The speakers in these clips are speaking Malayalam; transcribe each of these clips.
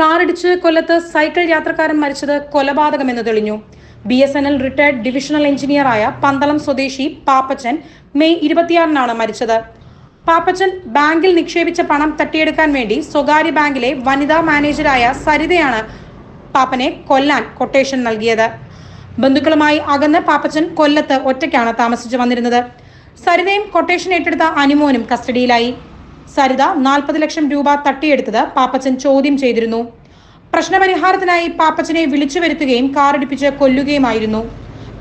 കാറിടിച്ച് കൊല്ലത്ത് സൈക്കിൾ യാത്രക്കാരൻ മരിച്ചത് കൊലപാതകമെന്ന് തെളിഞ്ഞു. B S N L retired divisional എഞ്ചിനീയറായ Pandalam സ്വദേശി പാപ്പച്ചൻ മെയ് ഇരുപത്തിയാറിനാണ് മരിച്ചത്. പാപ്പച്ചൻ ബാങ്കിൽ നിക്ഷേപിച്ച പണം തട്ടിയെടുക്കാൻ വേണ്ടി സ്വകാര്യ ബാങ്കിലെ വനിതാ മാനേജരായ സരിതയാണ് പാപ്പനെ കൊല്ലാൻ കൊട്ടേഷൻ നൽകിയത്. ബന്ധുക്കളുമായി അകന്ന് പാപ്പച്ചൻ കൊല്ലത്ത് ഒറ്റയ്ക്കാണ് താമസിച്ചു വന്നിരുന്നത്. സരിതയും കൊട്ടേഷൻ ഏറ്റെടുത്ത അനുമോനും കസ്റ്റഡിയിലായി. സരിത നാൽപ്പത് ലക്ഷം രൂപ തട്ടിയെടുത്തത് പാപ്പച്ചൻ ചോദ്യം ചെയ്തിരുന്നു. പ്രശ്നപരിഹാരത്തിനായി പാപ്പച്ചനെ വിളിച്ചു വരുത്തുകയും കാറിടിപ്പിച്ച് കൊല്ലുകയുമായിരുന്നു.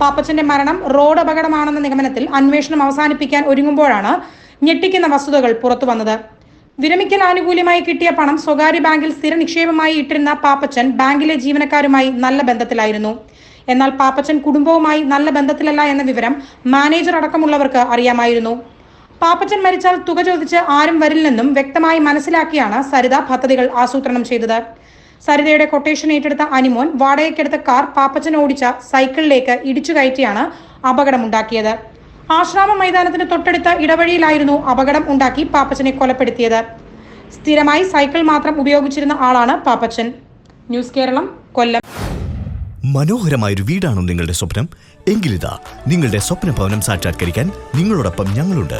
പാപ്പച്ചന്റെ മരണം റോഡ് അപകടമാണെന്ന നിഗമനത്തിൽ അന്വേഷണം അവസാനിപ്പിക്കാൻ ഒരുങ്ങുമ്പോഴാണ് ഞെട്ടിക്കുന്ന വസ്തുതകൾ പുറത്തു വന്നത്. വിരമിക്കൽ ആനുകൂല്യമായി കിട്ടിയ പണം സ്വകാര്യ ബാങ്കിൽ സ്ഥിര നിക്ഷേപമായി ഇട്ടിരുന്ന പാപ്പച്ചൻ ബാങ്കിലെ ജീവനക്കാരുമായി നല്ല ബന്ധത്തിലായിരുന്നു. എന്നാൽ പാപ്പച്ചൻ കുടുംബവുമായി നല്ല ബന്ധത്തിലല്ല എന്ന വിവരം മാനേജർ അടക്കമുള്ളവർക്ക് അറിയാമായിരുന്നു. പാപ്പച്ചൻ മരിച്ചാൽ തുക ചോദിച്ച് ആരും വരില്ലെന്നും വ്യക്തമായി മനസ്സിലാക്കിയാണ് സരിത പദ്ധതികൾ ആസൂത്രണം ചെയ്തത്. സരിതയുടെ കൊട്ടേഷൻ ഏറ്റെടുത്ത അനിമോൻ വാടകയ്ക്കെടുത്ത കാർ പാപ്പച്ചൻ ഓടിച്ച സൈക്കിളിലേക്ക് ഇടിച്ചു കയറ്റിയാണ് അപകടമുണ്ടാക്കിയത്. ആശ്രാമ മൈതാനത്തിന് തൊട്ടടുത്ത ഇടവഴിയിലായിരുന്നു അപകടം ഉണ്ടാക്കി പാപ്പച്ചനെ കൊലപ്പെടുത്തിയത്. സ്ഥിരമായി സൈക്കിൾ മാത്രം ഉപയോഗിച്ചിരുന്ന ആളാണ് പാപ്പച്ചൻ. ന്യൂസ് കേരളം കൊല്ലം. മനോഹരമായ ഒരു വീടാണോ നിങ്ങളുടെ സ്വപ്നം. എങ്കിലിതാ നിങ്ങളുടെ സ്വപ്ന ഭവനം സാക്ഷാത്കരിക്കാൻ നിങ്ങളോടൊപ്പം ഞങ്ങളുണ്ട്.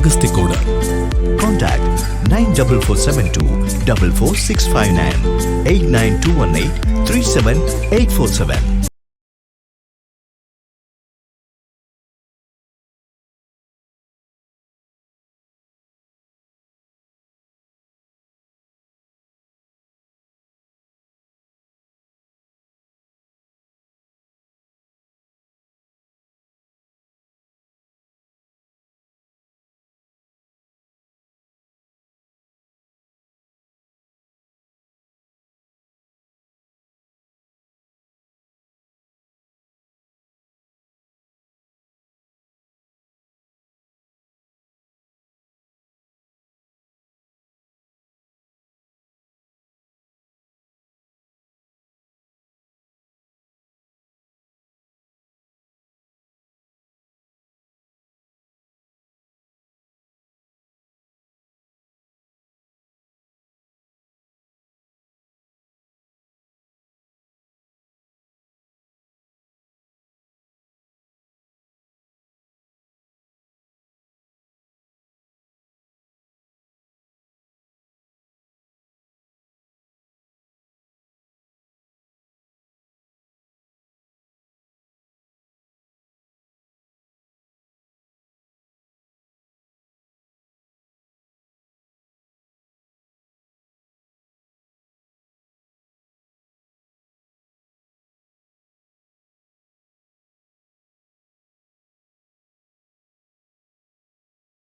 Agasthikode Contact 9447 double four six five nine eight nine two one eight three seven eight four seven.